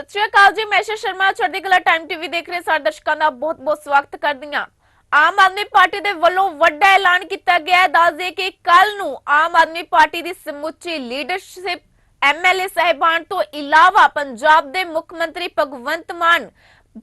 ਸਤਿ ਸ਼੍ਰੀ ਅਕਾਲ ਜੀ, ਮੈਂ ਸ਼ਰਮਾ ਚੜ੍ਹਦੀ ਕਲਾ ਟਾਈਮ ਟੀਵੀ ਦੇਖ ਰਹੇ ਸਾਰੇ ਦਰਸ਼ਕਾਂ ਦਾ ਬਹੁਤ-ਬਹੁਤ ਸਵਾਗਤ ਕਰਦੀ ਹਾਂ। ਆਮ ਆਦਮੀ ਪਾਰਟੀ ਦੇ ਵੱਲੋਂ ਵੱਡਾ ਐਲਾਨ ਕੀਤਾ ਗਿਆ ਹੈ। ਦੱਸ ਦਈਏ ਕਿ ਕੱਲ ਨੂੰ ਆਮ ਆਦਮੀ ਪਾਰਟੀ ਦੀ ਸਮੁੱਚੀ ਲੀਡਰਸ਼ਿਪ ਐਮਐਲਏ ਸਾਹਿਬਾਨ ਤੋਂ ਇਲਾਵਾ ਪੰਜਾਬ ਦੇ ਮੁੱਖ ਮੰਤਰੀ ਭਗਵੰਤ ਮਾਨ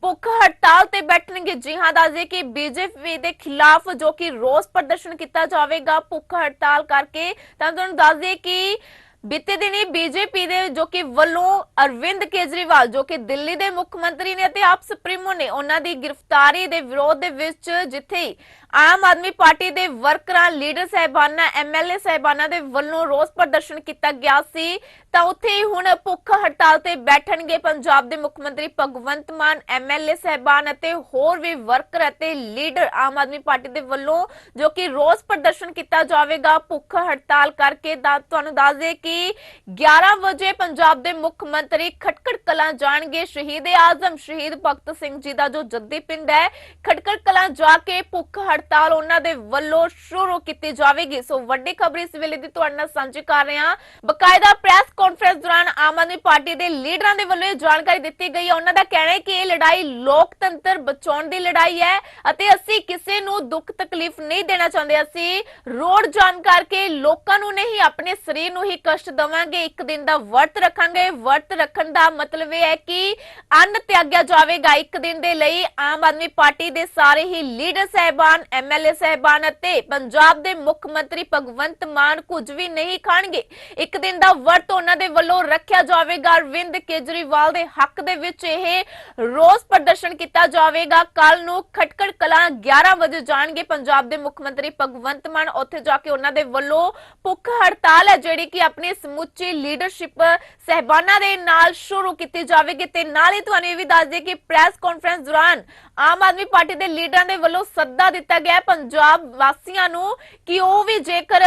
ਭੁੱਖ ਹੜਤਾਲ ਤੇ ਬੈਠਣਗੇ। ਜੀ ਹਾਂ, ਦੱਸ ਦਈਏ ਕਿ ਬੀਜੇਪੀ ਦੇ ਖਿਲਾਫ ਜੋ ਕਿ ਰੋਸ ਪ੍ਰਦਰਸ਼ਨ ਕੀਤਾ ਜਾਵੇਗਾ ਭੁੱਖ ਹੜਤਾਲ ਕਰਕੇ, ਤਾਂ ਤੁਹਾਨੂੰ ਦੱਸ ਕਿ ਬੀਤੇ ਦਿਨੀ ਬੀਜੇਪੀ ਦੇ ਜੋ ਕਿ ਵੱਲੋਂ ਅਰਵਿੰਦ ਕੇਜਰੀਵਾਲ, ਜੋ ਕਿ ਦਿੱਲੀ ਦੇ ਮੁੱਖ ਮੰਤਰੀ ਨੇ ਅਤੇ ਆਪ ਸੁਪਰੀਮੋ ਨੇ, ਉਹਨਾਂ ਦੀ ਗ੍ਰਿਫਤਾਰੀ ਦੇ ਵਿਰੋਧ ਦੇ ਵਿੱਚ ਜਿੱਥੇ ਆਮ ਆਦਮੀ ਪਾਰਟੀ ਦੇ ਵਰਕਰਾਂ, ਲੀਡਰ ਸਹਿਬਾਨਾਂ ਐਮਐਲਏ ਸਹਿਬਾਨਾਂ ਦੇ ਵੱਲੋਂ ਰੋਸ ਪ੍ਰਦਰਸ਼ਨ ਕੀਤਾ ਗਿਆ ਸੀ ਤਾਂ ਉੱਥੇ ਹੁਣ ਭੁੱਖ ਹੜਤਾਲ ਤੇ ਬੈਠਣਗੇ ਪੰਜਾਬ ਦੇ ਮੁੱਖ ਮੰਤਰੀ ਭਗਵੰਤ ਮਾਨ ਐਮਐਲਏ ਸਹਿਬਾਨ ਅਤੇ ਹੋਰ ਵੀ ਵਰਕਰ ਅਤੇ ਲੀਡਰ ਆਮ ਆਦਮੀ ਪਾਰਟੀ ਦੇ ਵੱਲੋਂ ਜੋ ਕਿ ਰੋਸ ਪ੍ਰਦਰਸ਼ਨ ਕੀਤਾ ਜਾਵੇਗਾ ਭੁੱਖ ਹੜਤਾਲ ਕਰਕੇ ਤੁਹਾਨੂੰ ਦੱਸ ਦੇ ਕਿ 11 ਵਜੇ ਪੰਜਾਬ ਦੇ ਮੁੱਖ ਮੰਤਰੀ ਖਟਕੜ ਕਲਾਂ ਜਾਣਗੇ। ਸ਼ਹੀਦ ਆਜ਼ਮ, ਸ਼ਹੀਦ ਭਗਤ ਸਿੰਘ ਜੀ ਦਾ ਜੋ ਜੱਦੀ ਪਿੰਡ ਹੈ, ਖਟਕੜ ਕਲਾਂ ਜਾ ਕੇ ਭੁੱਖ ਹੜਤਾਲ ਉਹਨਾਂ ਦੇ ਵੱਲੋਂ ਸ਼ੁਰੂ ਕੀਤੀ ਜਾਵੇਗੀ। ਸੋ ਵੱਡੀ ਖਬਰ ਇਸ ਵੇਲੇ ਦੀ ਤੁਹਾਡੇ ਨਾਲ ਸਾਂਝੀ ਕਰ ਰਹੇ ਹਾਂ। ਬਕਾਇਦਾ ਪ੍ਰੈਸ ਕਾਨਫਰੰਸ ਦੌਰਾਨ ਆਮ ਆਦਮੀ ਪਾਰਟੀ ਦੇ ਲੀਡਰਾਂ ਦੇ ਵੱਲੋਂ ਇਹ ਜਾਣਕਾਰੀ ਦਿੱਤੀ ਗਈ ਹੈ। ਉਹਨਾਂ ਦਾ ਕਹਿਣਾ ਹੈ ਕਿ ਇਹ ਲੜਾਈ ਲੋਕਤੰਤਰ ਬਚਾਉਣ ਦੀ ਲੜਾਈ ਹੈ ਅਤੇ ਅਸੀਂ ਕਿਸੇ ਨੂੰ ਦੁੱਖ ਤਕਲੀਫ ਨਹੀਂ ਦੇਣਾ ਚਾਹੁੰਦੇ। ਅਸੀਂ ਰੋਡ ਜਾਮ ਕਰਕੇ ਲੋਕਾਂ ਨੂੰ ਨਹੀਂ, ਆਪਣੇ ਸਰੀਰ ਨੂੰ ਹੀ ਕਸ਼ਟ ਦਵਾਂਗੇ। ਇੱਕ ਦਿਨ ਦਾ ਵਰਤ ਰੱਖਾਂਗੇ। ਵਰਤ ਰੱਖਣ ਦਾ ਮਤਲਬ ਇਹ ਹੈ ਕਿ ਅੰਨ ਤਿਆਗਿਆ ਜਾਵੇਗਾ। ਇੱਕ ਦਿਨ ਦੇ ਲਈ ਆਮ ਆਦਮੀ ਪਾਰਟੀ ਦੇ ਸਾਰੇ ਹੀ ਲੀਡਰ ਸਹਿਬਾਨ ਐਮਐਲਏ ਸਹਿਬਾਨ ਅਤੇ ਪੰਜਾਬ ਦੇ ਮੁੱਖ ਮੰਤਰੀ ਭਗਵੰਤ ਮਾਨ ਕੁਝ ਵੀ ਨਹੀਂ ਖਾਣਗੇ। ਇੱਕ ਦਿਨ ਦਾ ਵਰਤ ਉਹਨਾਂ ਦੇ ਵੱਲੋਂ ਰੱਖਿਆ ਜਾਵੇਗਾ। ਅਰਵਿੰਦ ਕੇਜਰੀਵਾਲ ਦੇ ਹੱਕ ਦੇ ਵਿੱਚ ਇਹ ਰੋਸ ਪ੍ਰਦਰਸ਼ਨ ਕੀਤਾ ਜਾਵੇਗਾ। ਕੱਲ ਨੂੰ ਖਟਕੜ ਕਲਾਂ 11 ਵਜੇ ਜਾਣਗੇ ਪੰਜਾਬ ਦੇ ਮੁੱਖ ਮੰਤਰੀ ਭਗਵੰਤ ਮਾਨ। ਉੱਥੇ ਜਾ ਕੇ ਉਹਨਾਂ ਦੇ ਵੱਲੋਂ ਭੁੱਖ ਹੜਤਾਲ ਹੈ, ਜਿਹੜੀ ਕਿ ਆਪਣੀ ਸਮੁੱਚੀ ਲੀਡਰਸ਼ਿਪ ਸਹਿਬਾਨਾਂ ਦੇ ਨਾਲ ਸ਼ੁਰੂ ਕੀਤੀ ਜਾਵੇਗੀ। ਤੇ ਨਾਲ ਹੀ ਤੁਹਾਨੂੰ ਇਹ ਵੀ ਦੱਸ ਦਈਏ ਕਿ ਪ੍ਰੈਸ ਕਾਨਫਰੰਸ ਦੌਰਾਨ ਆਮ ਆਦਮੀ ਪਾਰਟੀ ਦੇ ਲੀਡਰਾਂ ਦੇ ਵੱਲੋਂ ਸੱਦਾ ਦਿੱਤਾ ਗਿਆ ਪੰਜਾਬ ਵਾਸੀਆਂ ਨੂੰ ਕਿ ਉਹ ਵੀ ਜੇਕਰ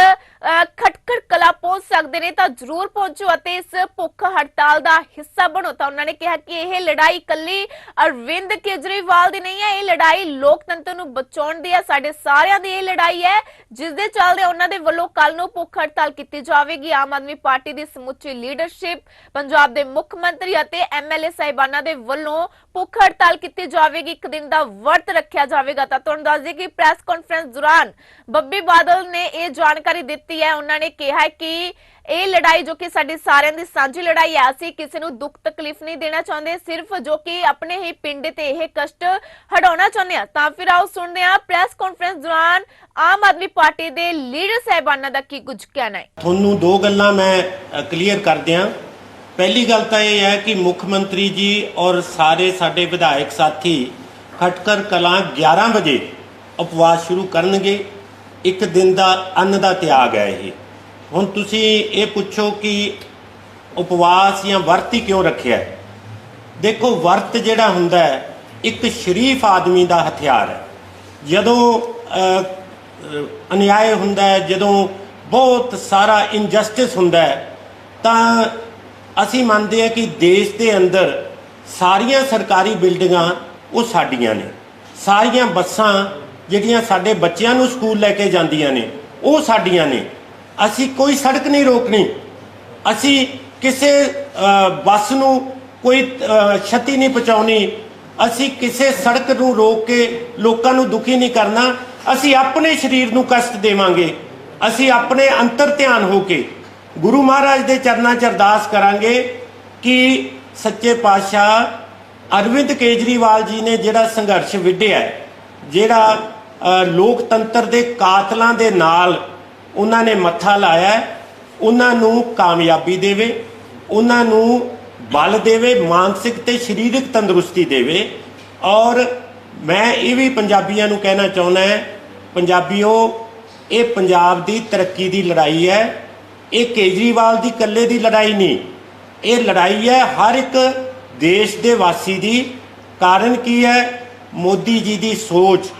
ਪਹੁੰਚ ਸਕਦੇ ਨੇ ਤਾਂ ਜ਼ਰੂਰ ਪਹੁੰਚੋ ਅਤੇ ਇਸ ਭੁੱਖ ਹੜਤਾਲ ਦਾ ਹਿੱਸਾ ਬਣੋ। ਤਾਂ ਉਹਨਾਂ ਨੇ ਕਿਹਾ ਕਿ ਇਹ ਲੜਾਈ ਇਕੱਲੀ ਅਰਵਿੰਦ ਕੇਜਰੀਵਾਲ ਦੀ ਨਹੀਂ ਹੈ, ਇਹ ਲੜਾਈ ਲੋਕਤੰਤਰ ਨੂੰ ਬਚਾਉਣ ਦੀ ਹੈ। ਸਾਡੇ ਸਾਰਿਆਂ ਦੀ ਇਹ ਲੜਾਈ ਹੈ, ਜਿਸ ਦੇ ਚੱਲਦੇ ਉਹਨਾਂ ਦੇ ਵੱਲੋਂ ਕੱਲ ਨੂੰ ਭੁੱਖ ਹੜਤਾਲ ਕੀਤੀ ਜਾਵੇਗੀ। ਆਮ ਆਦਮੀ ਪਾਰਟੀ ਦੀ ਸਮੁੱਚੀ ਲੀਡਰਸ਼ਿਪ, ਪੰਜਾਬ ਦੇ ਮੁੱਖ ਮੰਤਰੀ ਅਤੇ ਐਮਐਲਏ ਸਾਹਿਬਾਨਾਂ ਦੇ ਵੱਲੋਂ ਭੁੱਖ ਹੜਤਾਲ ਕੀਤੀ ਜਾਵੇਗੀ। ਇੱਕ ਦਿਨ ਦਾ ਵਰਤ ਰੱਖਿਆ ਜਾਵੇਗਾ। ਤਾਂ ਤੁਹਾਨੂੰ ਦੱਸ ਦਈਏ ਕਿ ਪ੍ਰੈਸ ਕਾਨਫਰੰਸ ਦੌਰਾਨ ਬੱਬੀ ਬਾਦਲ ਨੇ ਇਹ ਜਾਣਕਾਰੀ ਦਿੱਤੀ ਹੈ। ਉਹਨਾਂ ਨੇ ਕਿਹਾ ਕਿ ਕਿ ਇਹ ਲੜਾਈ ਜੋ ਕਿ ਸਾਡੀ ਸਾਰਿਆਂ ਦੀ ਸਾਂਝੀ ਲੜਾਈ ਹੈ ਅਸੀਂ ਕਿਸੇ ਨੂੰ ਦੁੱਖ ਤਕਲੀਫ ਨਹੀਂ ਦੇਣਾ ਚਾਹੁੰਦੇ, ਸਿਰਫ ਜੋ ਕਿ ਆਪਣੇ ਹੀ ਪਿੰਡ ਤੇ ਇਹ ਕਸ਼ਟ ਹਟਾਉਣਾ ਚਾਹੁੰਦੇ ਆ। ਤਾਂ ਫਿਰ ਆਓ ਸੁਣਦੇ ਆ ਪ੍ਰੈਸ ਕਾਨਫਰੰਸ ਦੌਰਾਨ ਆਮ ਆਦਮੀ ਪਾਰਟੀ ਦੇ ਲੀਡਰ ਸਾਹਿਬਾਨਾਂ ਦਾ ਕੀ ਕੁਝ ਕਹਿਣਾ ਹੈ। ਤੁਹਾਨੂੰ ਦੋ ਗੱਲਾਂ ਮੈਂ ਕਲੀਅਰ ਕਰ ਦਿਆਂ। ਪਹਿਲੀ ਗੱਲ ਤਾਂ ਇਹ ਹੈ ਕਿ ਮੁੱਖ ਮੰਤਰੀ ਜੀ ਔਰ ਸਾਰੇ ਸਾਡੇ ਵਿਧਾਇਕ ਸਾਥੀ ਖਟਕਰ ਕਲਾਂ 11 ਵਜੇ ਉਪਵਾਸ ਸ਼ੁਰੂ ਕਰਨਗੇ। ਇੱਕ ਦਿਨ ਦਾ ਅੰਨ ਦਾ ਤਿਆਗ ਹੈ ਇਹ। ਹੁਣ ਤੁਸੀਂ ਇਹ ਪੁੱਛੋ ਕਿ ਉਪਵਾਸ ਜਾਂ ਵਰਤ ਹੀ ਕਿਉਂ ਰੱਖਿਆ ਹੈ? ਦੇਖੋ, ਵਰਤ ਜਿਹੜਾ ਹੁੰਦਾ ਹੈ, ਇੱਕ ਸ਼ਰੀਫ ਆਦਮੀ ਦਾ ਹਥਿਆਰ ਹੈ। ਜਦੋਂ ਅਨਿਆਏ ਹੁੰਦਾ ਹੈ, ਜਦੋਂ ਬਹੁਤ ਸਾਰਾ ਇਨਜਸਟਿਸ ਹੁੰਦਾ ਹੈ, ਤਾਂ ਅਸੀਂ ਮੰਨਦੇ ਹਾਂ ਕਿ ਦੇਸ਼ ਦੇ ਅੰਦਰ ਸਾਰੀਆਂ ਸਰਕਾਰੀ ਬਿਲਡਿੰਗਾਂ ਉਹ ਸਾਡੀਆਂ ਨੇ। ਸਾਰੀਆਂ ਬੱਸਾਂ ਜਿਹੜੀਆਂ ਸਾਡੇ ਬੱਚਿਆਂ ਨੂੰ ਸਕੂਲ ਲੈ ਕੇ ਜਾਂਦੀਆਂ ਨੇ, ਉਹ ਸਾਡੀਆਂ ਨੇ। ਅਸੀਂ ਕੋਈ ਸੜਕ ਨਹੀਂ ਰੋਕਣੀ। ਅਸੀਂ ਕਿਸੇ ਬੱਸ ਨੂੰ ਕੋਈ ਛਤੀ ਨਹੀਂ ਪਹੁੰਚਾਉਣੀ। ਅਸੀਂ ਕਿਸੇ ਸੜਕ ਨੂੰ ਰੋਕ ਕੇ ਲੋਕਾਂ ਨੂੰ ਦੁਖੀ ਨਹੀਂ ਕਰਨਾ। ਅਸੀਂ ਆਪਣੇ ਸਰੀਰ ਨੂੰ ਕਸ਼ਟ ਦੇਵਾਂਗੇ। ਅਸੀਂ ਆਪਣੇ ਅੰਤਰ ਧਿਆਨ ਹੋ ਕੇ ਗੁਰੂ ਮਹਾਰਾਜ ਦੇ ਚਰਨਾਂ 'ਚ ਅਰਦਾਸ ਕਰਾਂਗੇ ਕਿ ਸੱਚੇ ਪਾਤਸ਼ਾਹ ਅਰਵਿੰਦ ਕੇਜਰੀਵਾਲ ਜੀ ਨੇ ਜਿਹੜਾ ਸੰਘਰਸ਼ ਵਿੱਢਿਆ ਜਿਹੜਾ ਲੋਕਤੰਤਰ ਦੇ ਕਾਤਲਾਂ ਦੇ ਨਾਲ ਉਹਨਾਂ ਨੇ ਮੱਥਾ ਲਾਇਆ ਉਹਨਾਂ ਨੂੰ ਕਾਮਯਾਬੀ ਦੇਵੇ, ਉਹਨਾਂ ਨੂੰ ਬਲ ਦੇਵੇ, ਮਾਨਸਿਕ ਤੇ ਸਰੀਰਕ ਤੰਦਰੁਸਤੀ ਦੇਵੇ। ਔਰ ਮੈਂ ਇਹ ਵੀ ਪੰਜਾਬੀਆਂ ਨੂੰ ਕਹਿਣਾ ਚਾਹੁੰਦਾ ਹੈ, ਪੰਜਾਬੀਓ, ਇਹ ਪੰਜਾਬ ਦੀ ਤਰੱਕੀ ਦੀ ਲੜਾਈ ਹੈ। ਇਹ ਕੇਜਰੀਵਾਲ ਦੀ ਇਕੱਲੇ ਦੀ ਲੜਾਈ ਨਹੀਂ, ਇਹ ਲੜਾਈ ਹੈ ਹਰ ਇੱਕ ਦੇਸ਼ ਦੇ ਵਾਸੀ ਦੀ। ਕਾਰਨ ਕੀ ਹੈ? ਮੋਦੀ ਜੀ ਦੀ ਸੋਚ।